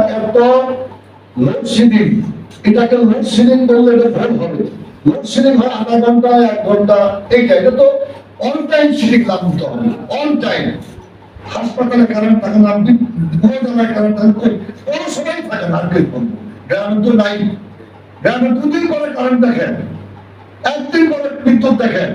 এত লোডশেডিং। এটাকে লোডশেডিং বললে এটা ভুল হবে। লোডশেডিং হয় আধা ঘণ্টা, এক ঘণ্টা এইটা এটা তো অন টাইম শেডিং লাগু তো হবে। অন টাইম হাসপাতালে কারেন্ট থাকে না, আপনি জায়গায় কারেন্ট থাকে, কোনো সময় থাকে না কি গ্রামে তো নাই। গ্রামে দুদিন পরে কারেন্ট দেখেন। একদিন পরে বিদ্যুৎ দেখেন।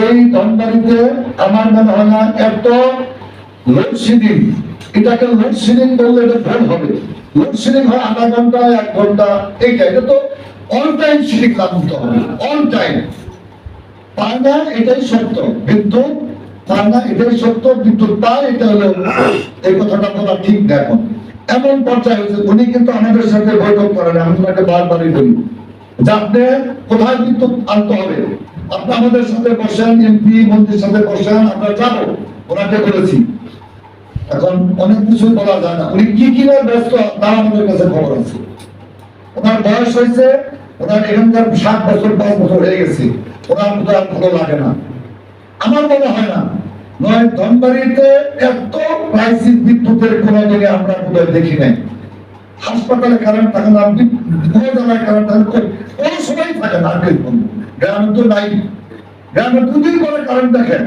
এই ধনবাড়িতে আমার মনে হয় না এত লোডশেডিং এটাকে লোডশেডিং এটা ভুল হবে। লোডশেডিং হয় আধা ঘণ্টা এক ঘণ্টা। এইটা এটা তো অন টাইম হবে। অন টাইম না এটাই সত্য, বিদ্যুৎ পায় না এটাই সত্য, বিদ্যুৎ এটা হলো এই কথাটা বলা ঠিক দেখো এমন পর্যায়ে হয়েছে, উনি কিন্তু আমাদের সাথে বৈঠক করেন, আমি তাকে বারবারই বলি। যে কোথায় বিদ্যুৎ আনতে হবে। আপনি আমাদের সাথে বসেন, এমপি মন্ত্রীর সাথে বসেন, আমরা যাব। ওনাকে বলেছি। এখন অনেক কিছু বলা যায় না। উনি কি কি ব্যস্ত তার আমাদের কাছে খবর আছে। ওনার বয়স হয়েছে, ওনার এখানকার সাত বছর, পাঁচ বছর হয়ে গেছে। ওনার মতো আর ভালো লাগে না। আমার মনে হয় না। নয় ধনবাড়িতে এত ক্রাইসিস বিদ্যুতের কোন জায়গায় আমরা দেখি নাই। হাসপাতালে কারেন্ট থাকে না বি- কোনো জায়গায় কারেন্ট থাকে কোনো সময় থাকে না, আর গ্রামে তো নাই। গ্রামে দুদিন পরে কারেন্ট দেখেন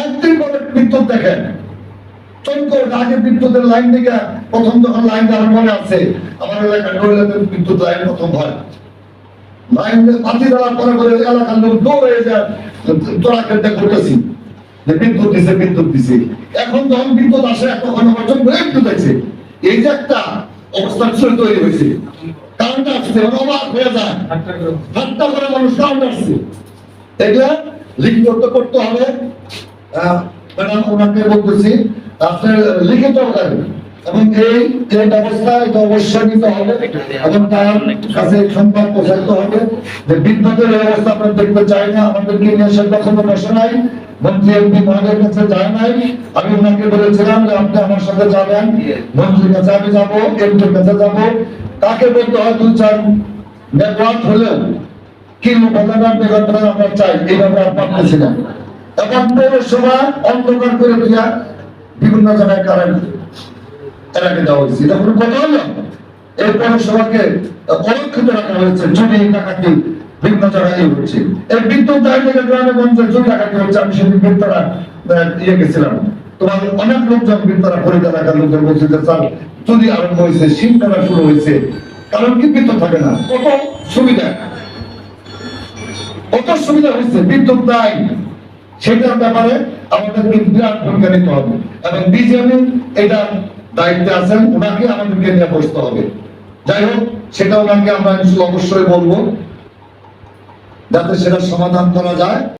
একদিন পরে বিদ্যুৎ দেখেন আগে বিদ্যুতের লাইন থেকে প্রথম যখন লাইন দেওয়ার মনে আছে, আমার নইলাতে বিদ্যুৎ লাইন প্রথম হয়। লাইন বাতি দেওয়ার পরে পরে এলাকার লোক যায় যে বিদ্যুৎ দিছে বিদ্যুৎ দিছে। এখন যখন বিদ্যুৎ আসে এই যে একটা অবস্থা তৈরি হয়েছে। ব্যবস্থা বিদ্যুতের এই অবস্থা দেখতে চাই না আমাদেরকে নিয়ে সে কখনো বসে নাই। মন্ত্রী এমপি কাছে যায় নাই। আমি ওনাকে বলেছিলাম যে আপনি আমার সাথে যাবেন। মন্ত্রীর কাছে আমি এমপির কাছে যাব। তাকে বলতে হয় দুই চার নেটওয়ার্ক হলেও কি উপাদান বেগতরা আমরা চাই। এইভাবে আর পারতেছি না। এখন পৌরসভা অন্ধকার করে দিয়া বিভিন্ন জায়গায় কারেন্ট এলাকে দেওয়া হয়েছে। এটা কোনো কথা হলো? এই পৌরসভাকে অরক্ষিত রাখা হয়েছে। চুরি ডাকাতি বিভিন্ন জায়গায় এই হচ্ছে। এই বিদ্যুৎ দায় থেকে গ্রামে গঞ্জে চুরি ডাকাতি হচ্ছে আমি সেদিন বৃত্তরা ইয়ে গেছিলাম। তোমার অনেক লোকজন এলাকার লোকজন আরম্ভ হয়েছে শুরু হয়েছে। কারণ কি বিদ্যুৎ থাকে না? কত সুবিধা। কত সুবিধা হয়েছে, বিদ্যুৎ নাই। সেটার ব্যাপারে আমাদেরকে বিরাট ভূমিকা নিতে হবে। এবং বিজেপি এটা দায়িত্বে আছেন, ওনাকে আমাদেরকে নিয়ে বসতে হবে। যাই হোক, সেটা ওনাকে আমরা অবশ্যই বলব। যাতে সেটা সমাধান করা যায়।